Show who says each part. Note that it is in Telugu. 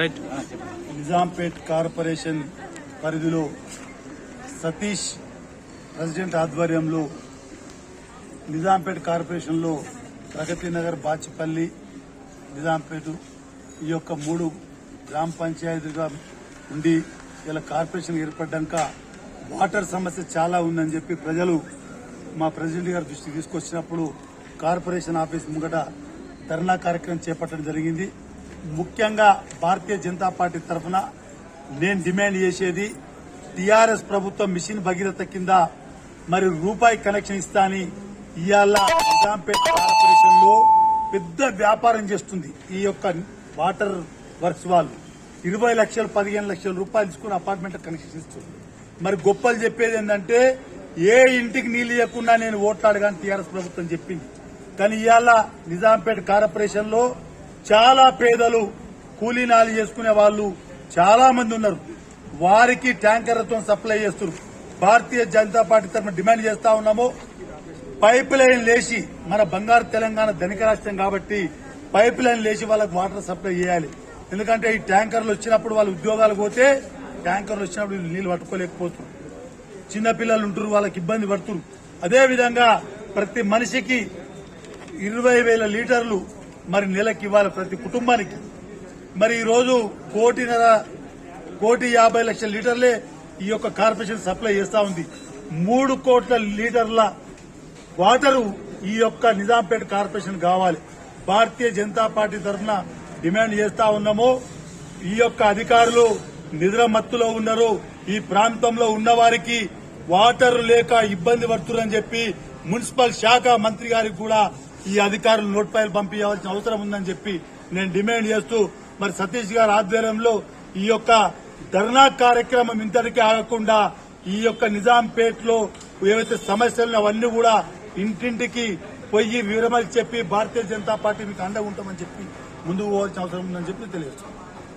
Speaker 1: రైట్.
Speaker 2: నిజాంపేట్ కార్పొరేషన్ పరిధిలో సతీష్ ప్రెసిడెంట్ ఆధ్వర్యంలో నిజాంపేట్ కార్పొరేషన్లో ప్రగతి నగర్ బాచిపల్లి నిజాంపేట ఈ యొక్క మూడు గ్రామ పంచాయతీగా ఉండి ఇలా కార్పొరేషన్ ఏర్పడ్డాక వాటర్ సమస్య చాలా ఉందని చెప్పి ప్రజలు మా ప్రెసిడెంట్ గారి దృష్టికి తీసుకొచ్చినప్పుడు కార్పొరేషన్ ఆఫీస్ ముంగట ధర్నా కార్యక్రమం చేపట్టడం జరిగింది. ముఖ్యంగా భారతీయ జనతా పార్టీ తరఫున నేను డిమాండ్ చేసేది టీఆర్ఎస్ ప్రభుత్వం మిషన్ భగీరథ కింద మరి రూపాయి కనెక్షన్ ఇస్తా అని ఇవాళ నిజాంపేట కార్పొరేషన్లో పెద్ద వ్యాపారం చేస్తుంది ఈ యొక్క వాటర్ వర్క్స్ వాళ్ళు. ఇరవై లక్షలు పదిహేను లక్షల రూపాయలు తీసుకుని అపార్ట్మెంట్ కనెక్షన్ ఇస్తుంది మరి గొప్పలు చెప్పేది ఏంటంటే ఏ ఇంటికి నీళ్ళు ఇవ్వకుండా నేను ఓట్లాడగాని టీఆర్ఎస్ ప్రభుత్వం చెప్పింది. కానీ ఇవాళ నిజాంపేట కార్పొరేషన్లో చాలా పేదలు కూలీనాలు చేసుకునే వాళ్ళు చాలా మంది ఉన్నారు. వారికి ట్యాంకర్లతో సప్లై చేస్తున్నారు. భారతీయ జనతా పార్టీ తరఫున డిమాండ్ చేస్తా ఉన్నాము. పైప్ లైన్ లేచి మన బంగారు తెలంగాణ ధనిక రాష్ట్రం కాబట్టి పైప్ లైన్ లేచి వాళ్ళకి వాటర్ సప్లై చేయాలి. ఎందుకంటే ఈ ట్యాంకర్లు వచ్చినప్పుడు వాళ్ళ ఉద్యోగాలు పోతే ట్యాంకర్లు వచ్చినప్పుడు నీళ్ళు పట్టుకోలేకపోతున్నారు. చిన్నపిల్లలు ఉంటారు వాళ్ళకి ఇబ్బంది పడుతున్నారు. అదేవిధంగా ప్రతి మనిషికి ఇరవై వేల లీటర్లు మరి నెలకి ఇవ్వాలి ప్రతి కుటుంబానికి. మరి ఈరోజు కోటిన్నర కోటి యాభై లక్షల లీటర్లే ఈ యొక్క కార్పొరేషన్ సప్లై చేస్తా ఉంది. మూడు కోట్ల లీటర్ల వాటరు ఈ యొక్క నిజాంపేట కార్పొరేషన్ కావాలి. భారతీయ జనతా పార్టీ తరఫున డిమాండ్ చేస్తా ఉన్నాము. ఈ యొక్క అధికారులు నిద్ర మత్తులో ఉన్నారు. ఈ ప్రాంతంలో ఉన్నవారికి వాటర్ లేక ఇబ్బంది పడుతుందని చెప్పి మున్సిపల్ శాఖ మంత్రి గారికి కూడా ఈ అధికారులు నోటిఫైల్ పంపించాల్సిన అవసరం ఉందని చెప్పి నేను డిమాండ్ చేస్తూ మరి సతీష్ గారి ఆధ్వర్యంలో ఈ యొక్క ధర్నా కార్యక్రమం ఇంతటికి ఆగకుండా ఈ యొక్క నిజాంపేట్లో ఏవైతే సమస్యలు అవన్నీ కూడా ఇంటింటికి పోయి వివరమని చెప్పి భారతీయ జనతా పార్టీ మీకు అండగా ఉంటామని చెప్పి ముందుకు పోవాల్సిన అవసరం ఉందని చెప్పి తెలియజేస్తున్నాను.